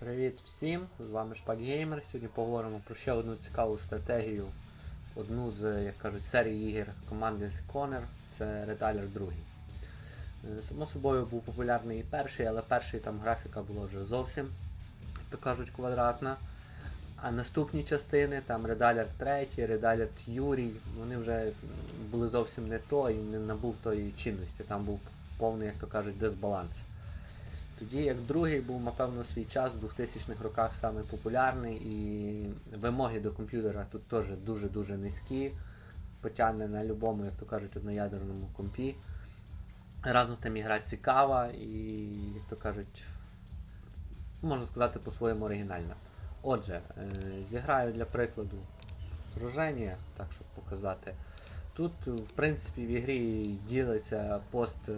Привіт всім! З вами Шпакгеймер. Сьогодні поговоримо про ще одну цікаву стратегію. Одну з, як кажуть, серії ігор команди Conner. Це Red Alert 2. Е, Само собою був популярний і перший, але перший там графіка була вже зовсім, як то кажуть, квадратна. А наступні частини, там Red Alert 3, Red Юрій, вони вже були зовсім не то і не набув тої чинності. Там був повний, як то кажуть, дисбаланс. Тоді як другий був, напевно, свій час в 2000-х роках саме популярний, і вимоги до комп'ютера тут теж дуже-дуже низькі. Потягне на любому, як то кажуть, одноядерному компі. Разом з тим і гра цікава і, як то кажуть, можна сказати, по-своєму оригінальна. Отже, е, зіграю для прикладу сраження, так щоб показати. Тут, в принципі, в ігрі ділиться пост е,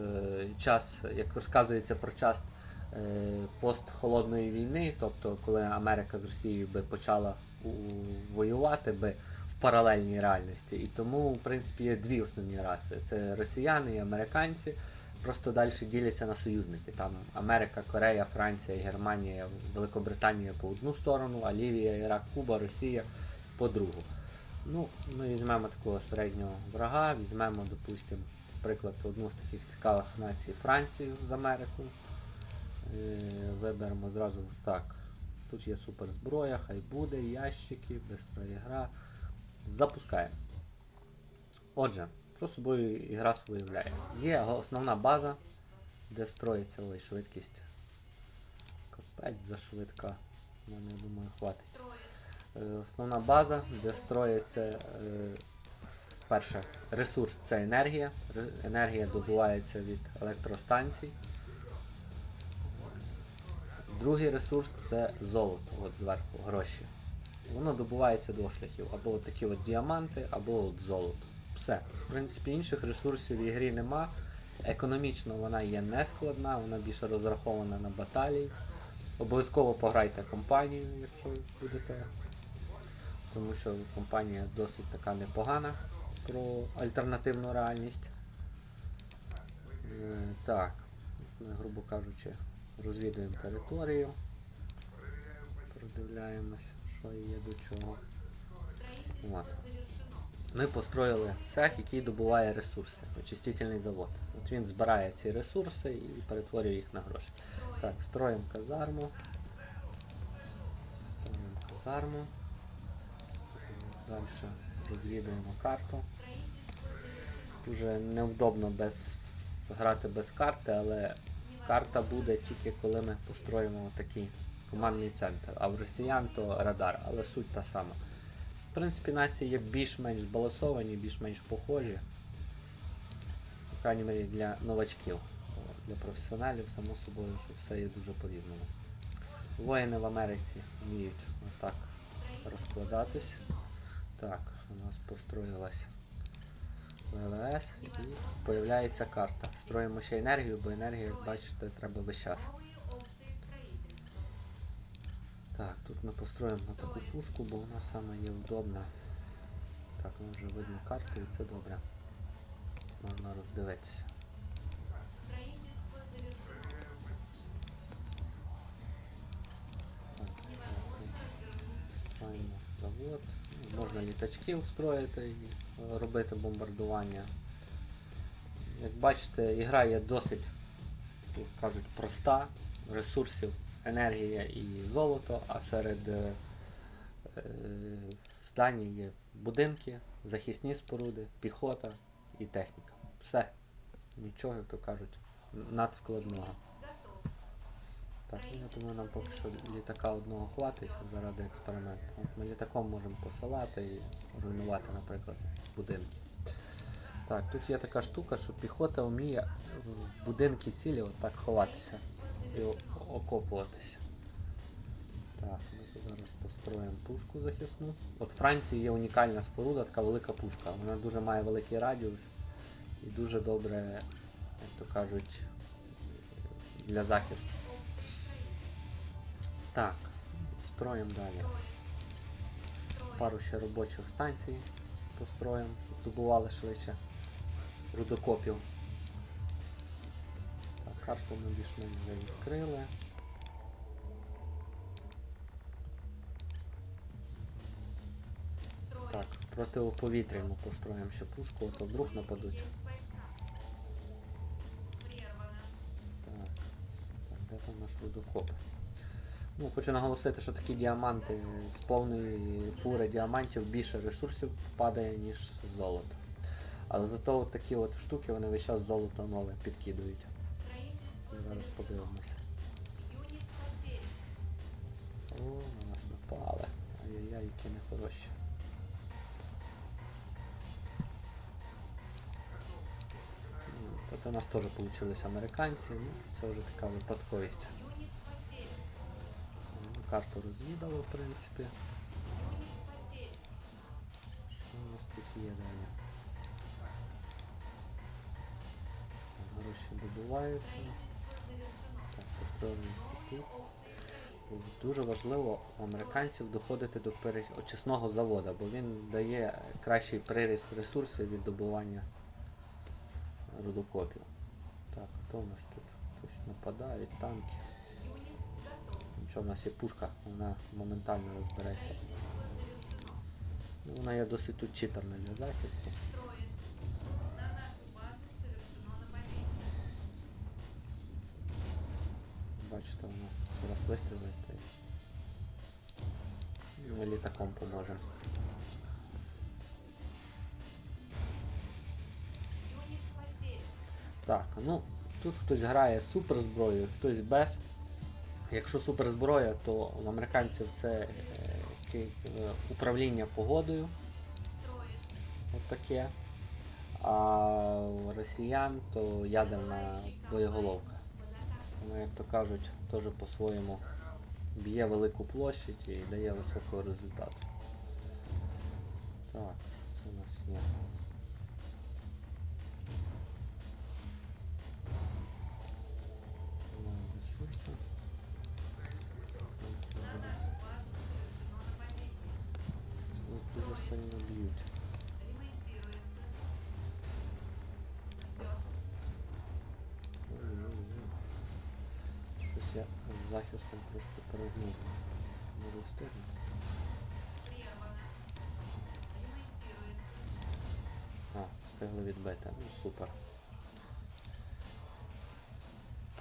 час, як розказується про час е, пост холодної війни, тобто коли Америка з Росією би почала воювати би в паралельній реальності. І тому, в принципі, є дві основні раси: це росіяни і американці. Просто далі діляться на союзники. Там Америка, Корея, Франція, Германія, Великобританія по одну сторону, а Лівія, Ірак, Куба, Росія по другу. Ну, ми візьмемо такого середнього врага, візьмемо, допустимо, приклад, одну з таких цікавих націй Францію з Америкою. Е, Виберемо зразу так. Тут є суперзброя, хай буде, ящики, бистра ігра. Запускаємо. Отже, що собою ігра виявляє? Є основна база, де строїться ой, швидкість. Капець зашвидка. Мене, думаю, хватить. Е, Основна база, де строїться е, перше ресурс це енергія. Енергія добувається від електростанцій. Другий ресурс це золото, от зверху, гроші. Воно добувається двох шляхів. Або от такі от діаманти, або от золото. Все. В принципі, інших ресурсів в ігрі нема. Економічно вона є не складна, вона більше розрахована на баталії. Обов'язково пограйте компанію, якщо будете. Тому що компанія досить така непогана про альтернативну реальність. Е, так, грубо кажучи, розвідуємо територію. Продивляємось, що є до чого. От. Ми построїли цех, який добуває ресурси, очистительний завод. От він збирає ці ресурси і перетворює їх на гроші. Так, строїмо казарму. Строїмо казарму. Далі розвідуємо карту. Дуже невдобно без, грати без карти, але карта буде тільки коли ми построїмо такий командний центр. А в росіян то радар, але суть та сама. В принципі, нації є більш-менш збалансовані, більш-менш похожі. По крайній мірі для новачків. Для професіоналів, само собою, що все є дуже по-різному. Воїни в Америці вміють отак розкладатись. Так, у нас построїлась ВВС і появляється карта. Строїмо ще енергію, бо енергію, як бачите, треба весь час. Так, тут ми построїмо таку пушку, бо вона саме є удобна. Так, ну вже видно карту і це добре. Можна роздивитися. Так. Строїмо завод. Ну, Можна літачки встроїти і робити бомбардування. Як бачите, ігра є досить, як кажуть, проста. Ресурсів енергія і золото, а серед е, е, здані є будинки, захисні споруди, піхота і техніка. Все. Нічого, як то кажуть, надскладного. Так, я думаю, нам поки що літака одного хватить заради експерименту. Ми літаком можемо посилати і руйнувати, наприклад, будинки. Так, тут є така штука, що піхота вміє в будинки цілі отак ховатися і окопуватися. Так, ми зараз построїмо пушку захисну. От в Франції є унікальна споруда, така велика пушка. Вона дуже має великий радіус і дуже добре, як то кажуть, для захисту. Так, строїмо далі. Пару ще робочих станцій построїмо, щоб добували швидше рудокопів. Так, Карту ми більш-менш вже відкрили. Так, противоповітряну построїмо ще пушку, а то вдруг нападуть. Так, так де там наш рудокоп? Ну, хочу наголосити, що такі діаманти з повної фури діамантів більше ресурсів падає, ніж золото. Але зато от такі от штуки вони весь час золото нове підкидують. Зараз подивимося. О, на нас напали. Ай-яй-яй, які нехороші. Ну, Тут у нас теж вийшли американці, ну це вже така випадковість. Карту розвідали, в принципі. Що у нас тут є далі? Гроші добуваються. Так, построєний інститут. Дуже важливо у американців доходити до очисного заводу, бо він дає кращий приріст ресурсів від добування рудокопів. Так, хто у нас тут? Хтось нападає, танки. Нічого, в нас є пушка, вона моментально розбереться. Ну, вона є досить тут читерна для захисту. Бачите, воно ще раз вистрілить, й ми літаком поможемо. Так, ну тут хтось грає з суперзброєю, хтось без. Якщо суперзброя, то у американців це е, е, управління погодою. От таке. А у росіян то ядерна боєголовка. Вона, як то кажуть, теж по-своєму б'є велику площадь і дає високого результату. Так, що це у нас є? Ресурси. Щось нас дуже сильно б'ють. Щось я захистом трошки перегнув. Не встигну. А, встигли відбити. Ну супер.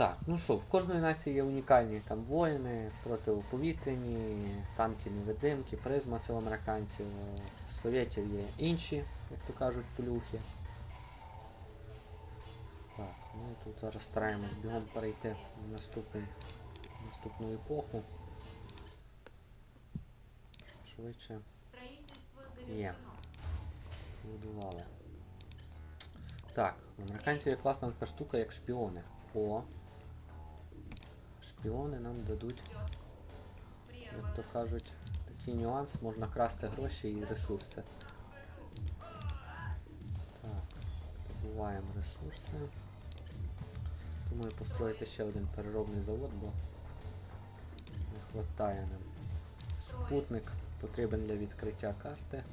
Так, ну що, в кожної нації є унікальні там воїни, протиповітряні, танки невидимки, призма це у американців. В совєтів є інші, як то кажуть, плюхи. Так, ми тут зараз стараємось бігом перейти в наступний, наступну епоху. Швидше. Є. Будували. Так, у американців є класна така штука, як шпіони. О. Шпіони нам дадуть, як то кажуть, такий нюанс, можна красти гроші і ресурси. Так, добуваємо ресурси. Думаю построїти ще один переробний завод, бо не вистачає нам. Спутник потрібен для відкриття карти.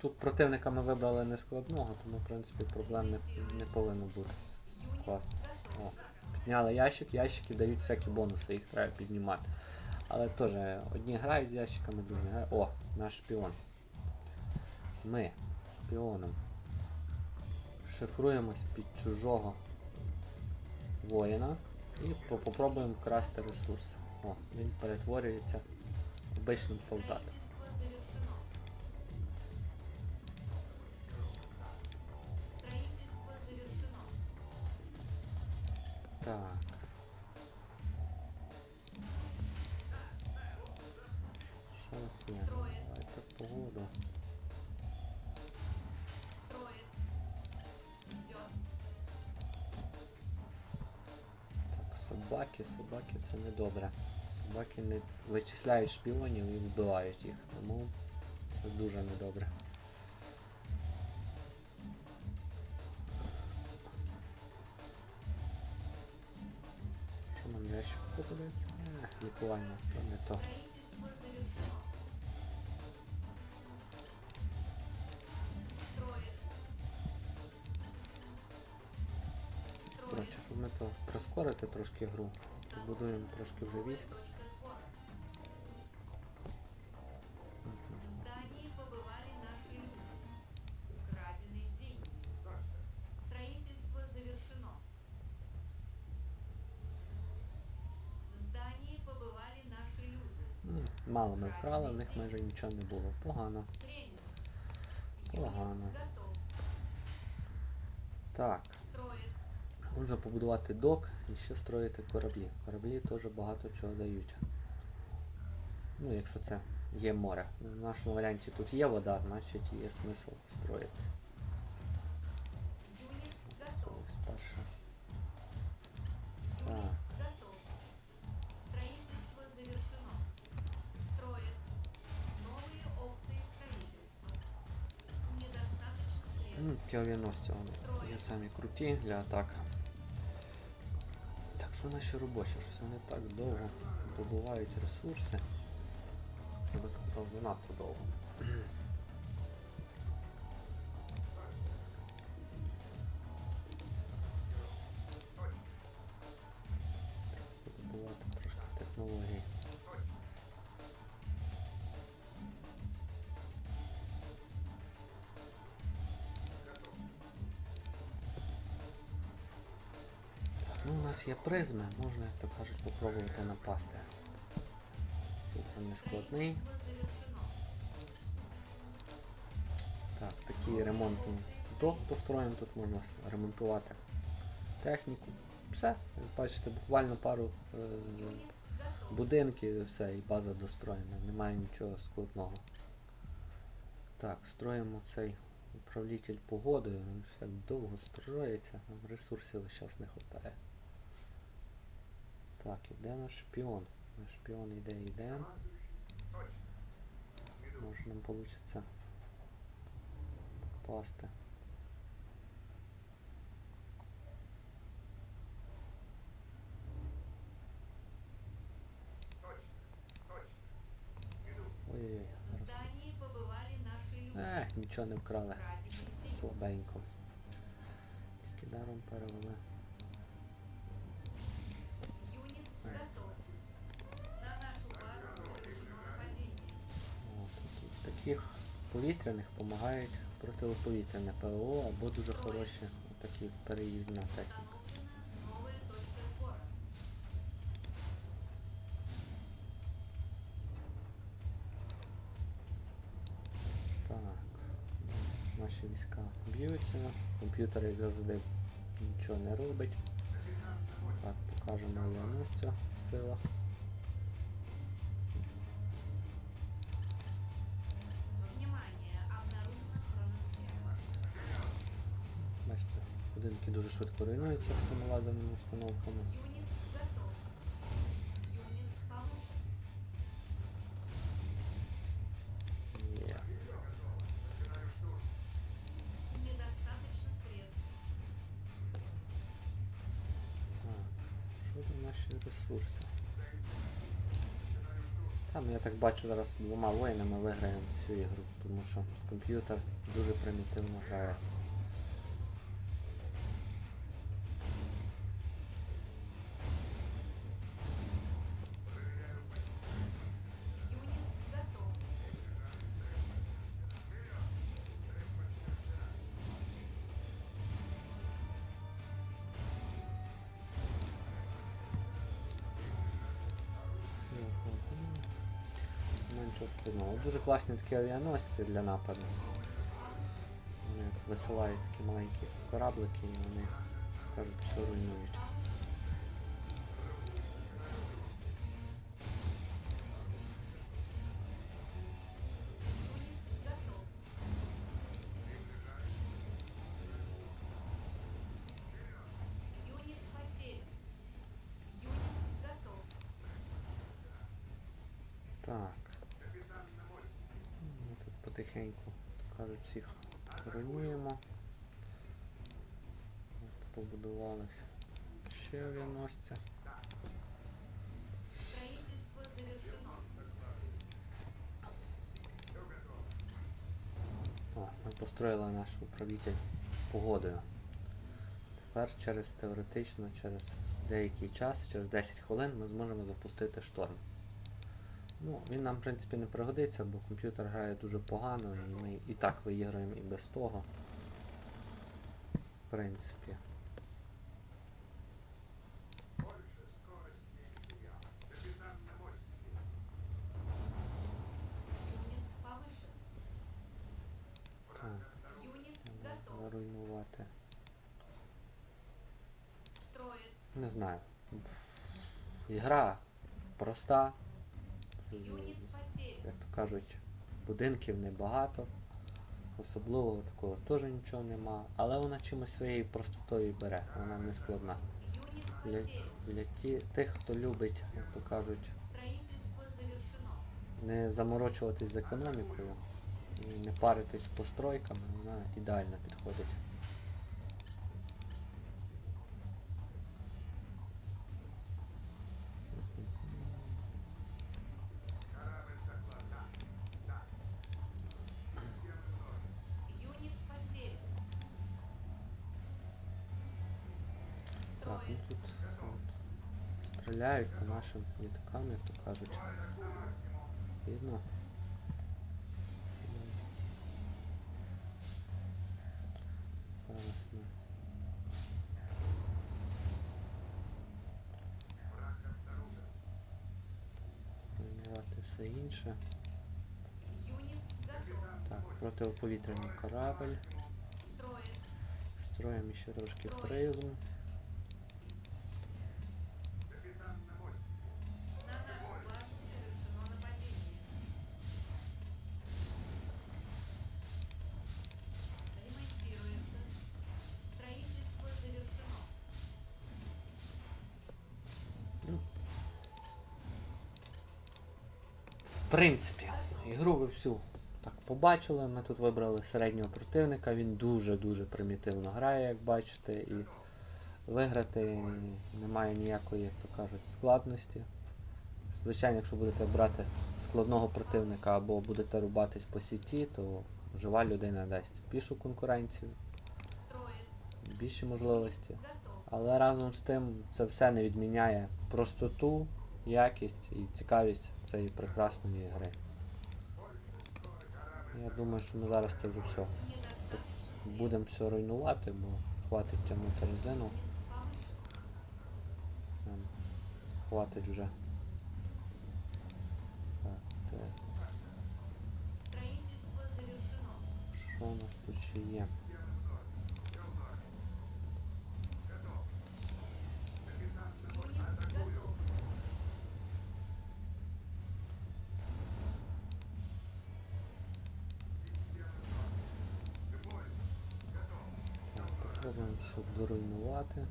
Тут противника ми вибрали не складного, тому в принципі проблем не, не повинно бути складно. Підняли ящик, ящики дають всякі бонуси, їх треба піднімати. Але теж одні грають з ящиками, другі грають. О, наш шпіон. Ми шпіоном шифруємось під чужого воїна і по- попробуємо красти ресурси. О, він перетворюється обичним солдатом. Собаки, собаки це не добре. Собаки не вичисляють шпіонів і вбивають їх, тому це дуже недобре. прискорити трошки гру, то Будуємо трошки вже військ. В здании побывали наши люди. Украденные деньги. Строительство завершено. В здании побывали наши люди. М, Мало ми вкрали, в них майже нічого не було. Погано. Принято. Погано. Готов. Так, Строит. можна побудувати док і ще строїти кораблі. Кораблі теж багато чого дають. Ну, якщо це є море. В нашому варіанті тут є вода, значить є смисл строїти. Юнит готов. Ось перше. Так. Готов. Строительство завершено. Строит. Новые опции строительства. Недостаточно средств. Ну, ті вони є самі круті для атак. Що наші робочі? Щось вони так довго добувають ресурси. Я би сказав, занадто довго. Нас є призми, можна, як то кажуть, попробувати напасти. Супер нескладний. Так, такий ремонтний док построєм, тут можна ремонтувати техніку. Все, бачите, буквально пару е, будинків і все, і база достроєна, немає нічого складного. Так, строїмо цей управлітель погодою, він так довго строїться, нам ресурсів час не вистачає. Так, іде наш шпіон. Наш шпіон йде, йде. Може нам вийде попасти. Ой-ой-ой. Ех, нічого не вкрали. Слабенько. Тільки даром перевели. Таких повітряних допомагають протиповітряне ПВО або дуже хороші такі переїзна техніка. Так. Наші війська б'ються. Комп'ютер, як завжди, нічого не робить. Так, покажемо авіаносця в силах. Будинки дуже швидко руйнуються такими лазерними установками. Наші ресурси? Там, я так бачу, зараз двома воїнами виграємо всю ігру, тому що комп'ютер дуже примітивно грає. Менше складного. Дуже класні такі авіаносці для нападу. Вони висилають такі маленькі кораблики і вони кажуть, що руйнують. Потихеньку, кажуть, всіх руйнуємо. От побудувалися ще авіаносця. Ми построїли наш управитель погодою. Тепер через теоретично, через деякий час, через 10 хвилин ми зможемо запустити шторм. Ну, він нам, в принципі, не пригодиться, бо комп'ютер грає дуже погано, і ми і так виіграємо і без того. В принципі. Руйнувати. Не знаю. Ігра проста. Як то кажуть, будинків небагато. Особливого такого теж нічого нема. Але вона чимось своєю простотою бере, вона не складна. Для, для ті, тих, хто любить, як то кажуть, не заморочуватись з економікою не паритись з постройками, вона ідеально підходить. Юнит потерян. Так, ну Строит. тут стріляють по нашим літакам, як то кажуть. Видно. Зараз ми. Руйнувати все інше. Так, протиповітряний корабль. Строїмо ще трошки призм. В принципі, ігру ви всю так побачили. Ми тут вибрали середнього противника. Він дуже-дуже примітивно грає, як бачите, і виграти немає ніякої, як то кажуть, складності. Звичайно, якщо будете брати складного противника або будете рубатись по сіті, то жива людина дасть більшу конкуренцію, більші можливості. Але разом з тим це все не відміняє простоту, якість і цікавість цієї прекрасної гри. Я думаю, що ми зараз це вже все будемо все руйнувати, бо хватить тягнути резину. Хватить вже. Так, що у нас тут ще є? Попробуємо все доруйнувати.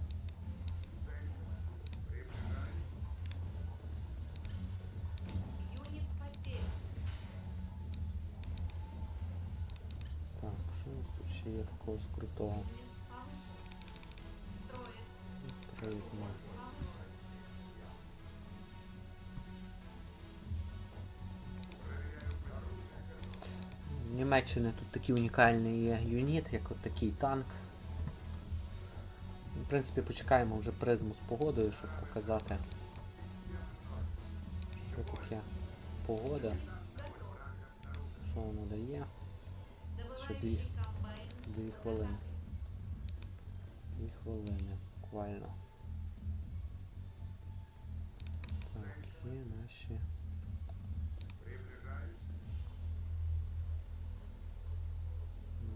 Так, що у нас тут ще є такого з крутого? Юнит повышен. Строит. Призма. Німеччини тут такий унікальний є юніт, як от такий танк. В принципі, почекаємо вже призму з погодою, щоб показати, що таке погода, що воно дає. Ще дві, дві хвилини. Дві хвилини буквально. Так, є наші.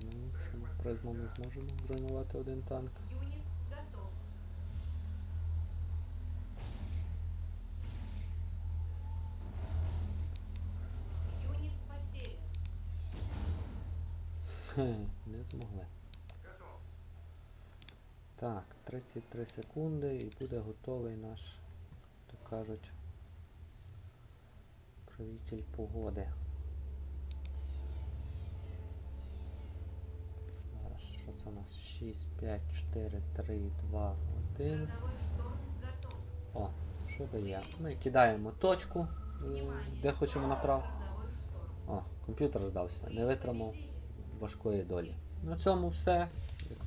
Ну, що ми зможемо зруйнувати один танк. Так, 33 секунди і буде готовий наш, так кажуть, правитель погоди. Зараз, що це у нас? 6, 5, 4, 3, 2, 1. Грозовой шторм готов. О, що дає? Ми кидаємо точку, де хочемо направити. О, комп'ютер здався, не витримав важкої долі. На цьому все.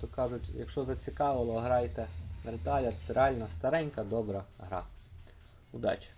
То кажуть, якщо зацікавило, грайте Реталер, реально старенька, добра гра. Удачі!